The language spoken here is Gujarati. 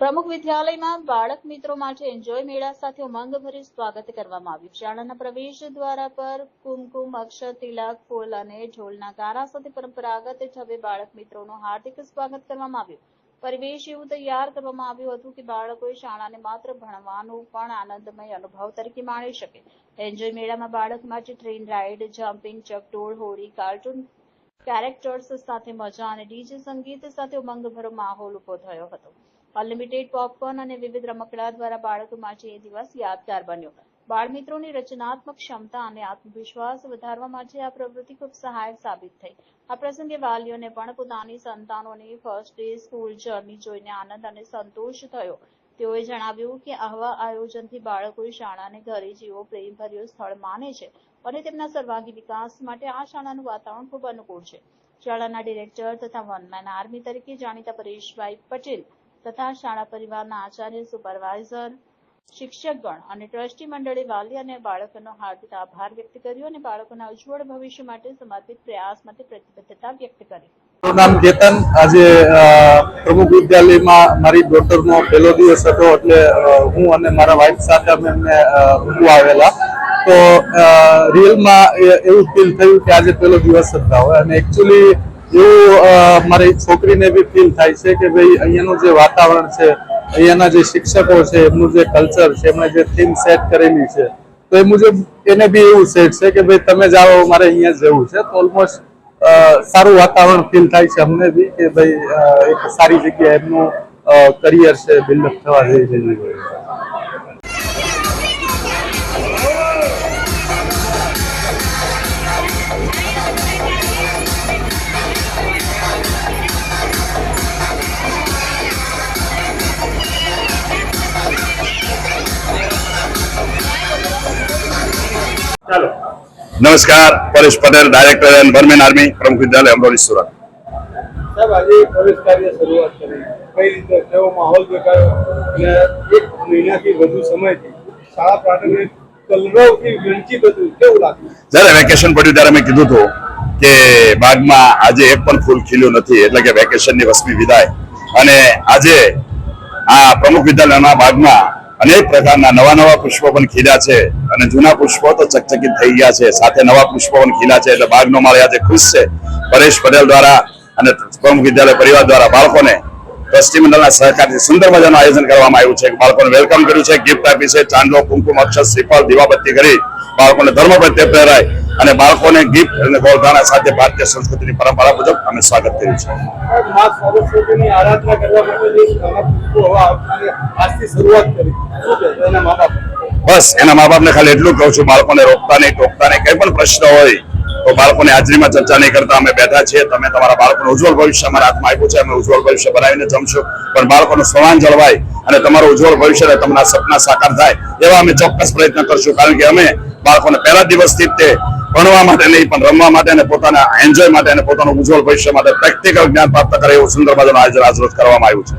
પ્રમુખ વિદ્યાલયમાં બાળક મિત્રો માટે એન્જોય મેળા સાથે ઉમંગભરી સ્વાગત કરવામાં આવ્યું. શાળાના પ્રવેશ દ્વારા પર કુમકુમ, અક્ષર, તિલક, ફૂલ અને ઢોલના ગારા સાથે પરંપરાગત ઢબે બાળક મિત્રોનું હાર્દિક સ્વાગત કરવામાં આવ્યું. પરિવેશ એવું તૈયાર કરવામાં આવ્યું હતું કે બાળકોએ શાળાને માત્ર ભણવાનું પણ આનંદમય અનુભવ તરીકે માણી શકે. એન્જોય મેળામાં બાળક માટે ટ્રેન રાઇડ જમ્પિંગ, ચકડોળ હોડી કાર્ટૂન, કેરેક્ટર્સ સાથે મજા અને ડીજે સંગીત સાથે ઉમંગભરો માહોલ ઊભો થયો હતો. અનલિમિટેડ પોપકોર્ન અને વિવિધ રમકડા દ્વારા બાળકો માટે દિવસ યાદગાર બન્યો. બાળમિત્રોની રચનાત્મક ક્ષમતા અને આત્મવિશ્વાસ વધારવા માટે આ પ્રવૃત્તિ ખૂબ સહાયક સાબિત થઈ. આ પ્રસંગે વાલીઓને પણ પોતાની સંતાનોની ફર્સ્ટ ડે સ્કૂલ જર્ની જોઈને આનંદ અને સંતોષ થયો. તેઓએ જણાવ્યું કે આવા આયોજનથી બાળકો શાળાને ઘરે જેવો પ્રેમભર્યો સ્થળ માને છે અને તેમના સર્વાંગી વિકાસ માટે આ શાળાનું વાતાવરણ ખૂબ અનુકૂળ છે. શાળાના ડિરેક્ટર તથા વનમેન આર્મી તરીકે જાણીતા પરેશભાઈ પટેલ તથા શાળા પરિવારના આચાર્ય સુપરવાઇઝર શિક્ષકગણ અને ટ્રસ્ટી મંડળે વાલી અને બાળકોનો હાર્દિક આભાર વ્યક્ત કર્યો અને બાળકોના ઉજ્જવળ ભવિષ્ય માટે સમર્પિત પ્રયાસ માટે પ્રતિબદ્ધતા વ્યક્ત કરી. મારું નામ કેતન. આજે પ્રમુખ વિદ્યાલયમાં મારી ડોટરનો પહેલો દિવસ હતો એટલે હું અને મારા વાઇફ સાથે અમે એમને અ, આવેલા. તો રિયલમાં એવું ફીલ થયું કે આજે પહેલો દિવસ હતા હોય. અને એકચ્યુઅલી એવું મારી છોકરીને બી ફીલ થાય છે કે ભાઈ અહીંયાનું જે વાતાવરણ છે, અહીંયાના જે શિક્ષકો છે, એમનું જે કલ્ચર છે, એમણે જે થીમ સેટ કરેલી છે, તો એ મુજબ એને બી એવું સેટ છે કે ભાઈ તમે જાઓ, મારે અહીંયા જવું છે. તો ઓલમોસ્ટ સારું વાતાવરણ ફીલ થાય છે અમને બી કે ભાઈ એક સારી જગ્યાએ એમનું કરિયર છે બિલ્ડઅપ થવા જઈ રહ્યું નમસ્કાર પરેશ પટેલ ડાયરેક્ટર એન્ડ બર્મેન આર્મી પ્રમુખ વિદ્યાલય અમરોલી સુરત. સાહેબ આજે પ્રવેશ કાર્ય શરૂઆત કરી. કઈ રીતે? કેવો માહોલ દેખાયો? અને એક મહિનાથી વધુ સમયથી શાળા પ્રાથમિક કલરવથી વંચિત હતું. કેવું લાગ્યું? જ્યારે વેકેશન પડ્યું ત્યારે મેં કીધું હતું કે બાગમાં આજે એક પણ ફૂલ ખીલ્યું નથી એટલે કે વેકેશનની વસમી વિદાય. અને આજે આ પ્રમુખ વિદ્યાલયના બાગમાં અનેક પ્રકારના નવા નવા પુષ્પો પણ ખીલ્યા છે. અને જૂના પુષ્પો તો ચકચકિત થઈ ગયા છે. સાથે નવા પુષ્પો પણ ખીલ્યા છે. એટલે બાગનો માળ આજે ખુશ છે. પરેશ પટેલ દ્વારા અને પ્રમુખ વિદ્યાલય પરિવાર દ્વારા બાળકોને ટ્રસ્ટી મંડળના સહકારથી સુંદર મજાનું આયોજન કરવામાં આવ્યું છે. બાળકોને વેલકમ કર્યું છે. ગિફ્ટ આપી છે. ચાંદલો, કુમકુમ અક્ષર શ્રીફળ, દીવાબત્તી કરી બાળકોને ધર્મ પ્રત્યે પ્રેરાય. અને બાળકોને ગિફ્ટ અને ગોળધાણા સાથે ભારતીય સંસ્કૃતિની પરંપરા મુજબ અમે સ્વાગત કર્યું છે. બસ એના મા બાપને ખાલી એટલું કહું છું બાળકોને રોકતા નહીં ટોકતા નહીં કઈ પણ પ્રશ્ન હોય તો બાળકોની હાજરીમાં ચર્ચા નહીં કરતા. અમે બેઠા છીએ તમે તમારા બાળકોનું ઉજ્જવળ ભવિષ્ય અમારા હાથમાં આપ્યું છે અમે ઉજ્જવળ ભવિષ્ય બનાવીને જમશું. પણ બાળકોનું સન્માન જળવાય અને તમારું ઉજ્જવળ ભવિષ્ય તમારા સપના સાકાર થાય એવા અમે ચોક્કસ પ્રયત્ન કરશું. કારણ કે અમે બાળકોને પહેલા દિવસથી જ તે ભણવા માટે નહીં, પણ રમવા માટે અને પોતાના એન્જોય માટે અને પોતાનું ઉજ્જવળ ભવિષ્ય માટે પ્રેક્ટિકલ જ્ઞાન પ્રાપ્ત કરે એવું સુંદર મજાનું આયોજન આજ કરવામાં આવ્યું છે.